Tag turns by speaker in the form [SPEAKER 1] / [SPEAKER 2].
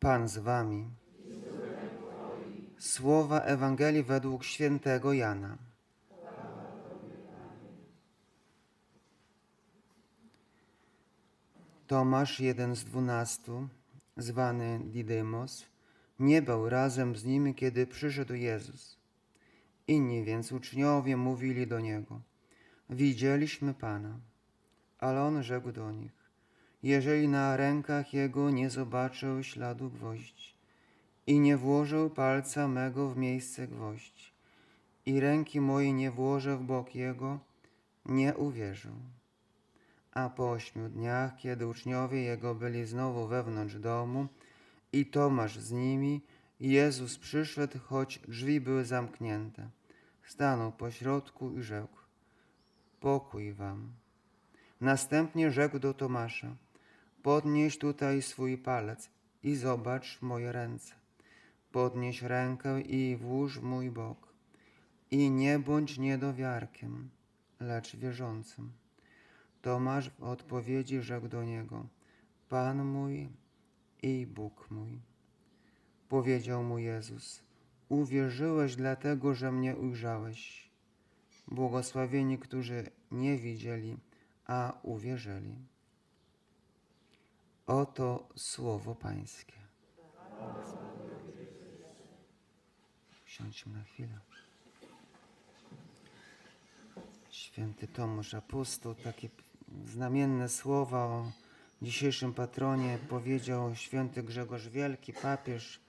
[SPEAKER 1] Pan z wami. Słowa Ewangelii według świętego Jana. Tomasz, jeden z dwunastu, zwany Didymos, nie był razem z nimi, kiedy przyszedł Jezus. Inni więc uczniowie mówili do Niego, widzieliśmy Pana. Ale On rzekł do nich, jeżeli na rękach Jego nie zobaczył śladu gwoździ i nie włożył palca mego w miejsce gwoździ i ręki mojej nie włożę w bok Jego, nie uwierzył. A po ośmiu dniach, kiedy uczniowie Jego byli znowu wewnątrz domu i Tomasz z nimi, Jezus przyszedł, choć drzwi były zamknięte. Stanął pośrodku i rzekł, pokój wam. Następnie rzekł do Tomasza, podnieś tutaj swój palec i zobacz moje ręce. Podnieś rękę i włóż mój bok. I nie bądź niedowiarkiem, lecz wierzącym. Tomasz w odpowiedzi rzekł do niego, Pan mój i Bóg mój. Powiedział mu Jezus, uwierzyłeś dlatego, że mnie ujrzałeś. Błogosławieni, którzy nie widzieli, a uwierzyli. Oto słowo Pańskie. Siądźmy na chwilę. Święty Tomasz Apostoł, takie znamienne słowa o dzisiejszym patronie powiedział święty Grzegorz Wielki, papież